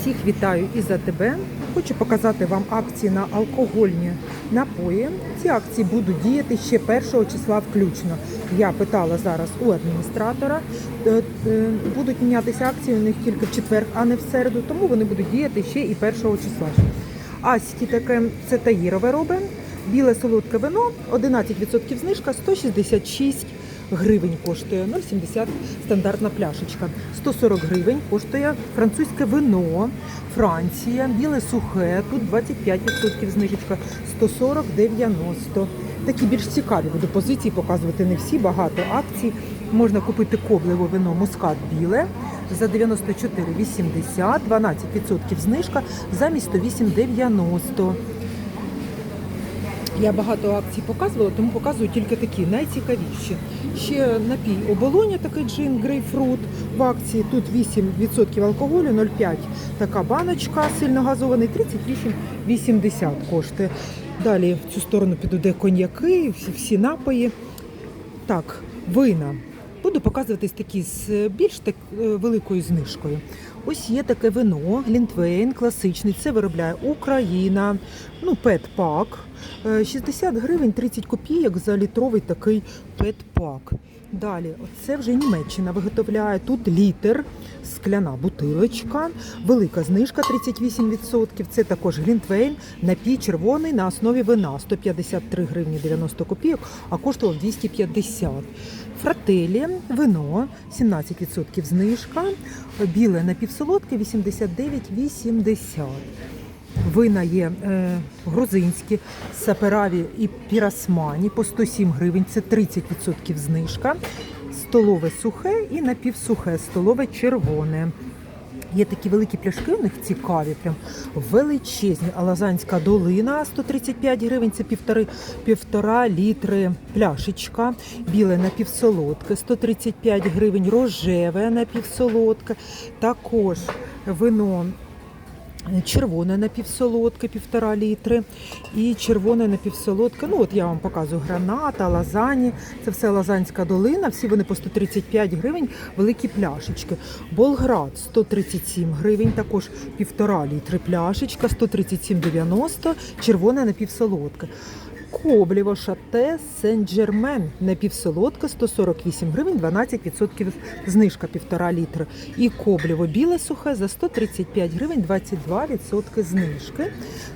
Всіх вітаю із АТБ. Хочу показати вам акції на алкогольні напої. Ці акції будуть діяти ще 1 числа включно. Я питала зараз у адміністратора. Е, е, Будуть мінятися акції у них тільки в четвер, а не в середу, тому вони будуть діяти ще і 1 числа. Аські таке це таїрове робимо. Біле солодке вино, 11% знижка, 166 гривень коштує 0,70 стандартна пляшечка. 140 гривень коштує французьке вино, Франція, біле сухе, тут 25% знижечка, 140,90. Такі більш цікаві буду позиції показувати не всі, багато акцій. Можна купити коблеве вино мускат біле за 94,80, 12% знижка замість 108,90. Я багато акцій показувала, тому показую тільки такі найцікавіші. Ще напій оболоня, такий джин, грейпфрут в акції. Тут 8% алкоголю, 0,5 така баночка, сильно газований, 38,80 коштує. Далі в цю сторону піду, де коньяки, всі, напої. Так, вина. Буду показуватись такі з більш так е, великою знижкою. Ось є таке вино, Глінтвейн, класичний. Це виробляє Україна. Ну, пет-пак. Е, 60 гривень 30 копійок за літровий такий пет-пак. Далі, це вже Німеччина виготовляє. Тут літр, скляна бутилочка, велика знижка 38%. Це також Глінтвейн, напій червоний на основі вина 153 гривні 90 копійок, а коштував 250. Фрателі, вино 17% знижка, біле напівсолодке 89,80. Вина є е, грузинські, сапераві і пірасмані по 107 гривень, це 30% знижка. Столове сухе і напівсухе, столове червоне. Є такі великі пляшки, у них цікаві, прям величезні. Алазанська долина 135 гривень, це півтори, півтора літри пляшечка. Біле напівсолодке 135 гривень, рожеве напівсолодке. Також вино червоне напівсолодке, півтора літри. І червона напівсолодка. Ну, от я вам показую граната, лазані. Це все Лазанська долина. Всі вони по 135 гривень, великі пляшечки. Болград 137 гривень, також півтора літри пляшечка, 137,90, червона напівсолодке. Коблєво шате Сен-Джермен напівсолодка 148 гривень, 12% знижка 1,5 літра. І коблєво біле сухе за 135 гривень, 22% знижки.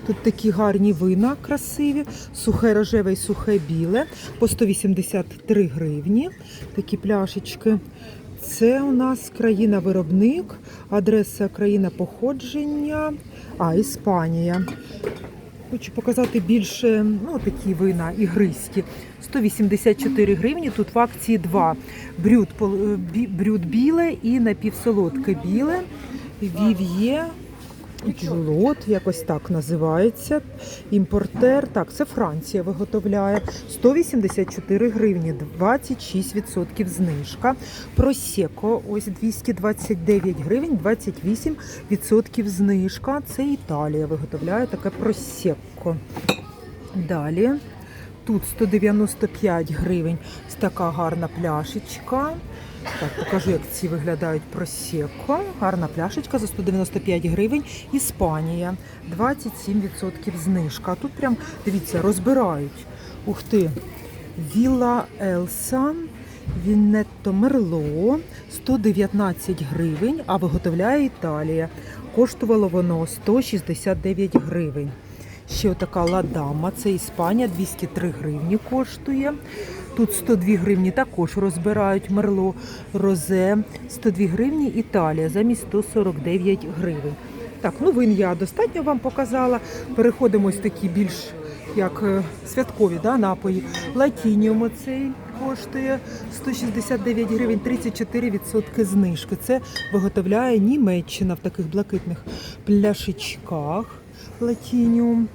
Тут такі гарні вина красиві, сухе рожеве і сухе біле по 183 гривні. Такі пляшечки. Це у нас країна-виробник, адреса країна походження, а Іспанія. Хочу показати більше ну, такі вина ігристі. 184 гривні. Тут в акції два. Брюд, пол- брюд біле і напівсолодке біле. Вів'є. Джулот, якось так називається. Імпортер. Так, це Франція виготовляє. 184 гривні, 26% знижка. Просеко, ось 229 гривень, 28% знижка. Це Італія виготовляє таке просеко. Далі. Тут 195 гривень. Така гарна пляшечка. Так, покажу, як ці виглядають просеко. Гарна пляшечка за 195 гривень. Іспанія. 27% знижка. Тут прям, дивіться, розбирають. Ух ти. Віла Елса. Вінетто Мерло 119 гривень, а виготовляє Італія. Коштувало воно 169 гривень. Ще отака ладама, це Іспанія, 203 гривні коштує. Тут 102 гривні також розбирають мерло розе, 102 гривні Італія замість 149 гривень. Так, ну вин я достатньо вам показала. Переходимо ось такі більш як е, святкові да, напої. Латініум оцей коштує 169 гривень, 34% знижки. Це виготовляє Німеччина в таких блакитних пляшечках. Латініум.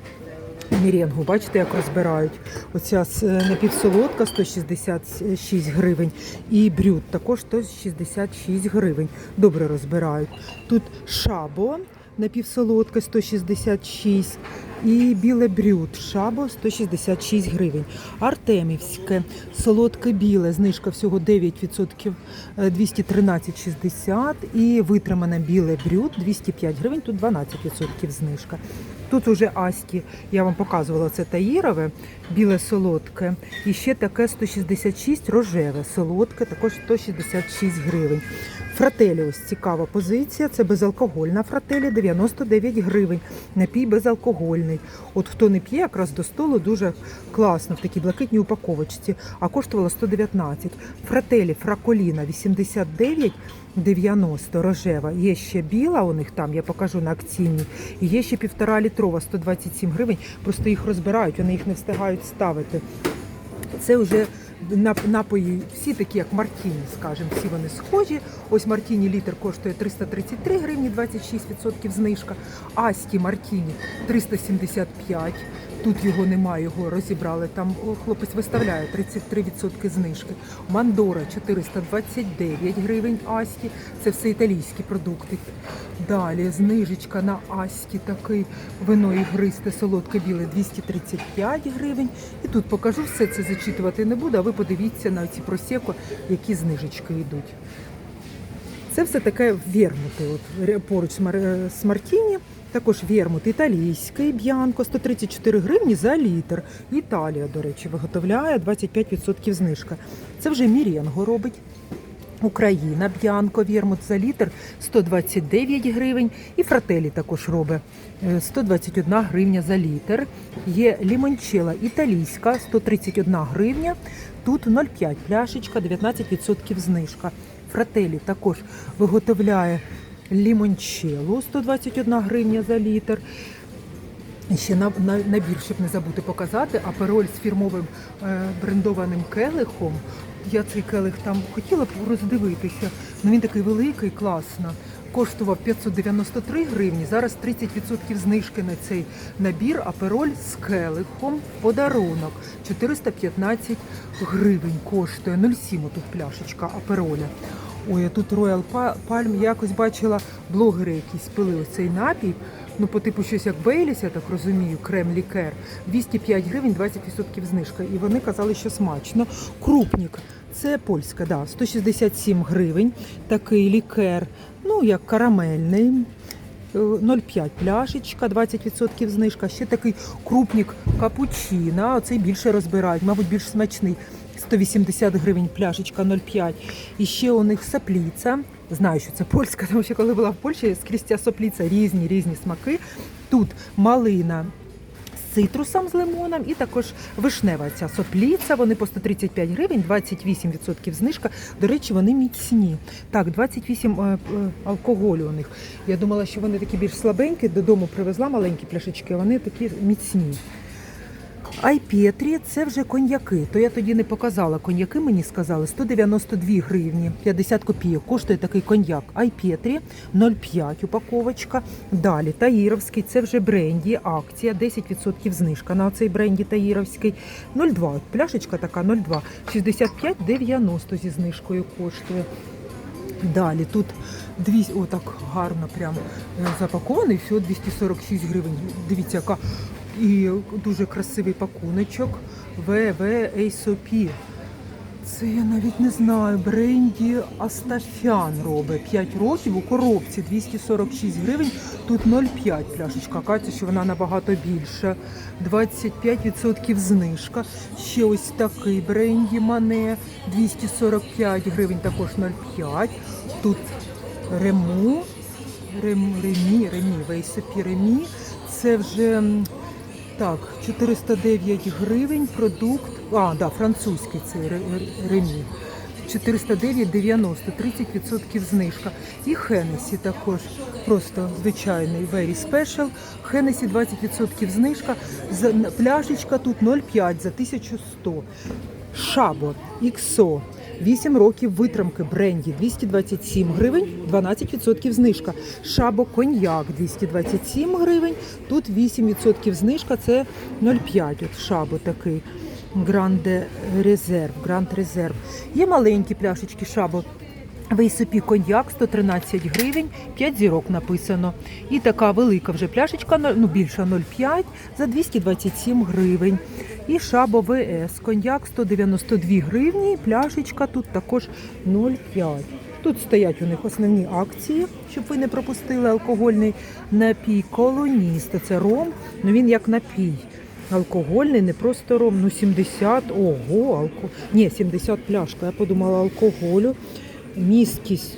Міренгу, бачите, як розбирають. Оця напівсолодка 166 гривень. І брюд також 166 гривень. Добре розбирають. Тут шабо напівсолодка 166. І біле брюд шабо 166 гривень. Артемівське, солодке біле, знижка всього 9%, е, 213,60. І витримане біле брюд 205 гривень, тут 12% знижка. Тут уже Асті, я вам показувала, це таїрове, біле солодке. І ще таке 166 рожеве, солодке, також 166 гривень. Фрателі, ось цікава позиція. Це безалкогольна фрателі, 99 гривень. Напій безалкогольний. От хто не п'є, якраз до столу дуже класно в такій блакитній упаковочці, а коштувала 119. Фрателі, фраколіна 89. 90 рожева. Є ще біла у них там, я покажу на акційній. І є ще півтора літрова, 127 гривень. Просто їх розбирають, вони їх не встигають ставити. Це вже напої, всі такі, як Мартіні, скажімо, всі вони схожі. Ось Мартіні літр коштує 333 гривні, 26% знижка. Асті Мартіні 375. Тут його немає, його розібрали. Там хлопець виставляє 33% знижки. Мандора 429 гривень Асті. Це все італійські продукти. Далі знижечка на Асті такий вино ігристе солодке біле 235 гривень. І тут покажу все це зачитувати не буду, а ви подивіться на ці просеко, які знижечки йдуть. Це все таке вермути. От поруч з, з Мартіні. Також вермут італійський б'янко 134 гривні за літр. Італія, до речі, виготовляє 25% знижка. Це вже Міренго робить. Україна б'янко вірмут за літр 129 гривень. І фрателі також робить е, 121 гривня за літр. Є лімончела італійська 131 гривня. Тут 0,5 пляшечка, 19% знижка. Фрателі також виготовляє лімончелу 121 гривня за літр. І Ще на, на, набір, щоб не забути показати, апероль з фірмовим е, брендованим келихом. Я цей келих там хотіла б роздивитися. Ну він такий великий, класно. Коштував 593 гривні. Зараз 30% знижки на цей набір. Апероль з келихом подарунок. 415 гривень коштує. 0,7 тут пляшечка апероля. Ой, а тут Royal Pa- Palm, я якось бачила блогери, якісь пили ось цей напій. Ну, по типу щось як Бейліс, я так розумію, крем-лікер. 205 гривень, 20% знижка. І вони казали, що смачно. Крупнік. Це польська, да, 167 гривень. Такий лікер, ну як карамельний. Е, 0,5 пляшечка, 20% знижка. Ще такий крупник капучино. Оцей більше розбирають, мабуть, більш смачний. 180 гривень пляшечка 0,5. І ще у них сапліця. Знаю, що це польська, тому що коли була в Польщі, скрізь ця сопліця різні різні смаки. Тут малина з цитрусом з лимоном і також вишнева ця сопліця. Вони по 135 гривень, 28% знижка. До речі, вони міцні. Так, 28 е, е, алкоголю у них. Я думала, що вони такі більш слабенькі. Додому привезла маленькі пляшечки, вони такі міцні. Айпетрі це вже коньяки. То я тоді не показала. Коньяки мені сказали 192 гривні, 50 копійок. Коштує такий коньяк. Айпетрі 0,5 упаковочка. Далі Таїровський, це вже бренді, акція, 10% знижка на цей бренді Таїровський. 0,2. Пляшечка така 0,2. 65,90 зі знижкою коштує. Далі тут 200, о, так гарно прям е, запакований, всього 246 гривень. Дивіться, яка і дуже красивий пакуночок. ВВ ASOP. Це я навіть не знаю. Бренді Астафян робить 5 років у коробці 246 гривень. Тут 0,5 пляшечка. Кажеться, що вона набагато більша. 25% знижка. Ще ось такий бренді Мане 245 гривень, також 0,5. Тут Рему. Рем, ремі, ремі, вейсопі ремі. Це вже так, 409 гривень продукт. А, да, французький цей ре- ре- ремі. 409,90, 30% знижка. І Хенесі також просто звичайний very special. Хенесі 20% знижка. Пляшечка тут 0,5 за 1100. Шабо XO. 8 років витримки бренді 227 гривень, 12% знижка. Шабо коньяк 227 гривень, тут 8% знижка, це 0,5 от шабо такий. Гранде резерв, гранд резерв. Є маленькі пляшечки шабо Вейсопі коньяк 113 гривень, 5 зірок написано. І така велика вже пляшечка, ну більша 0,5 за 227 гривень. І Шабо ВС коньяк 192 гривні, пляшечка тут також 0,5. Тут стоять у них основні акції, щоб ви не пропустили алкогольний напій. Колоніст. Це ром, ну він як напій. Алкогольний, не просто ром, ну 70, ого, алко... Ні, 70 пляшка, я подумала алкоголю. Місткість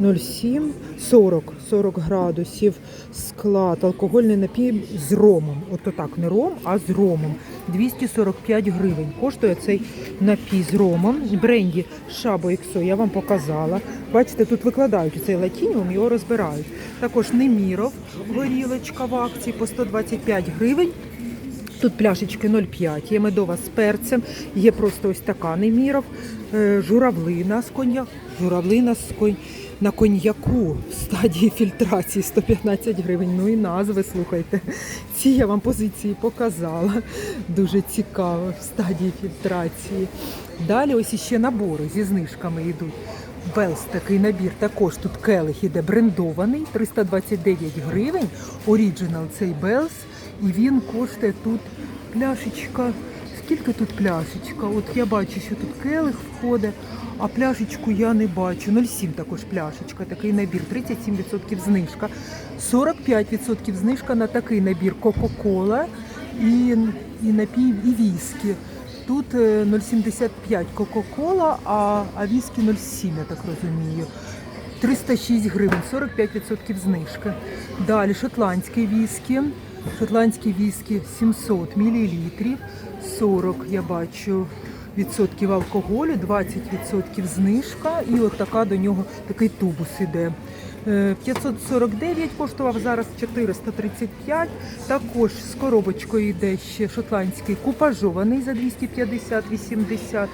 0,7, 40, 40 градусів, склад, алкогольний напій з ромом. Ото так, не ром, а з ромом. 245 гривень. Коштує цей напій з ромом. Бренді Шабо Іксо я вам показала. Бачите, тут викладають цей латініум, його розбирають. Також Неміров, горілочка в акції по 125 гривень. Тут пляшечки 0,5, є медова з перцем, є просто ось така неміров, е, журавлина з коньяк, журавлина з конь... на коньяку в стадії фільтрації 115 гривень. Ну і назви, слухайте. Ці я вам позиції показала. Дуже цікаво в стадії фільтрації. Далі ось іще набори зі знижками йдуть. Белс такий набір, також тут келих іде брендований, 329 гривень. Оріджинал цей Белс. І він коштує тут пляшечка. Скільки тут пляшечка? От я бачу, що тут келих входить, а пляшечку я не бачу. 0,7 також пляшечка, такий набір, 37% знижка. 45% знижка на такий набір Кока-Кола і, і напій, і віскі. Тут е, 0,75 Кока-Кола, а, а віскі 0,7, я так розумію. 306 гривень, 45% знижка. Далі шотландський віскі. Шотландський віскі 700 мл, 40, я бачу, відсотків алкоголю, 20% знижка. І от така до нього такий тубус іде. Е, 549 коштував зараз 435. Також з коробочкою йде ще шотландський купажований за 250-80.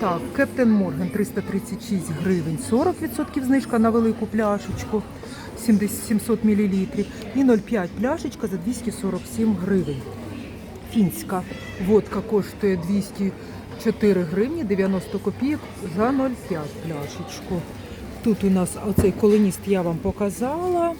Так, Кептен Морган 336 гривень, 40% знижка на велику пляшечку. 70 700 мл і 0,5 пляшечка за 247 гривень. Фінська водка коштує 204 гривні 90 копійок за 0,5 пляшечку. Тут у нас оцей колоніст я вам показала.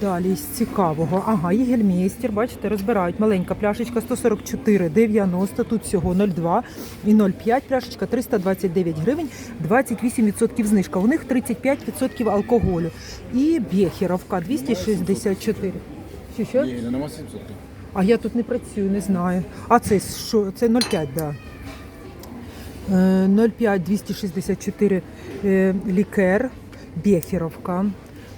Далі з цікавого. Ага, і гельмейстер, бачите, розбирають. Маленька пляшечка 144,90, тут всього 0,2 і 0,5 пляшечка 329 гривень, 28% знижка. У них 35% алкоголю. І Бєхеровка 264. Що, що? Ні, нема 700. А я тут не працюю, не знаю. А це що? Це 0,5, да. Е, 0,5 264 е, лікер, Бєхеровка.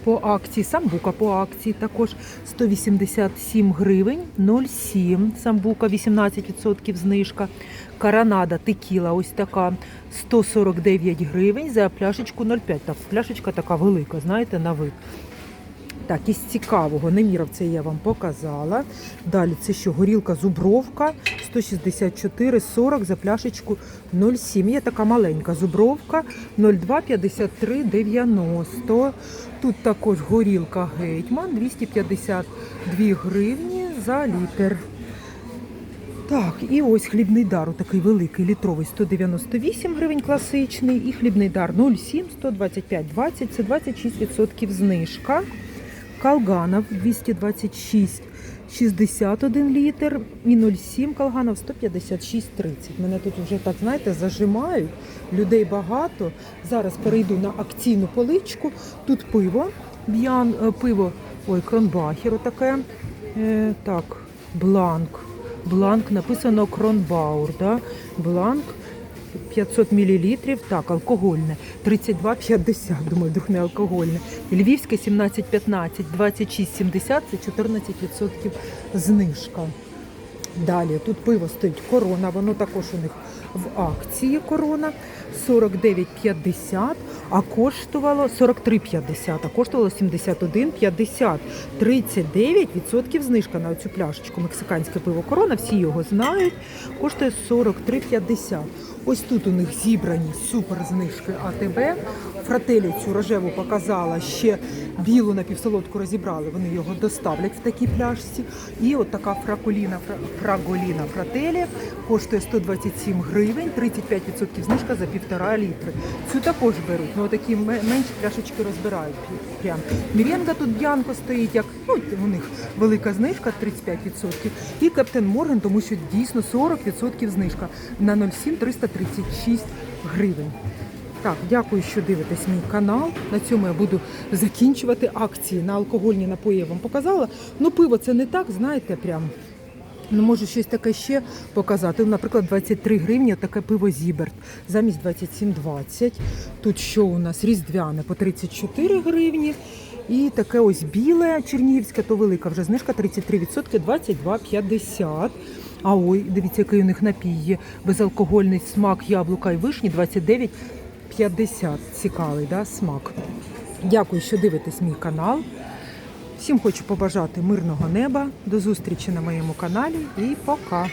По акції, самбука по акції також 187 гривень, 0,7, самбука 18% знижка. Каранада текіла ось така 149 гривень за пляшечку 0,5. Так, пляшечка така велика, знаєте, на вид. Так, із цікавого неміров це я вам показала. Далі це що? Горілка зубровка 164,40 за пляшечку 0,7. Є така маленька зубровка 0,253,90. Тут також горілка гетьман 252 гривні за літр. Так, і ось хлібний дар, такий великий літровий 198 гривень класичний, і хлібний дар 0,7, 125, 20, це 26% знижка. Калганов 226, 61 літр і 0,7 Калганов 156,30. Мене тут вже так, знаєте, зажимають, людей багато. Зараз перейду на акційну поличку. Тут пиво, б'ян, е, пиво, ой, Кронбахер таке. Е, так, бланк. Бланк написано Кронбаур, да? Бланк 500 мл, так, алкогольне, 32,50, думаю, вдруг не алкогольне. Львівське 17,15, 26,70, це 14% знижка. Далі тут пиво стоїть корона, воно також у них в акції корона 49,50, а коштувало 43,50, а коштувало 71,50. 39% знижка на цю пляшечку. Мексиканське пиво корона, всі його знають. Коштує 43,50. Ось тут у них зібрані супер знижки АТБ. Фрателі цю рожеву показала, ще білу напівсолодку розібрали. Вони його доставлять в такій пляшці. І от така фраколіна, фра- фраголіна фрателі коштує 127 гривень, 35% знижка за півтора літри. Цю також беруть. Ну такі менші пляшечки розбирають прям. Міренга тут б'янко стоїть, як ну у них велика знижка 35%. І Каптен Морган, тому що дійсно 40% знижка на 0,7 336 гривень. Так, дякую, що дивитесь мій канал. На цьому я буду закінчувати акції на алкогольні напої. Я вам показала. Ну, пиво це не так, знаєте, прям. Ну, можу щось таке ще показати. Ну, Наприклад, 23 гривні таке пиво Зіберт замість 27,20. Тут що у нас різдвяне по 34 гривні. І таке ось біле чернігівське, то велика вже знижка 33%, 22,50. А ой, дивіться, який у них напій є. Безалкогольний смак яблука і вишні 29,50. Цікавий да, смак. Дякую, що дивитесь мій канал. Всім хочу побажати мирного неба. До зустрічі на моєму каналі і пока.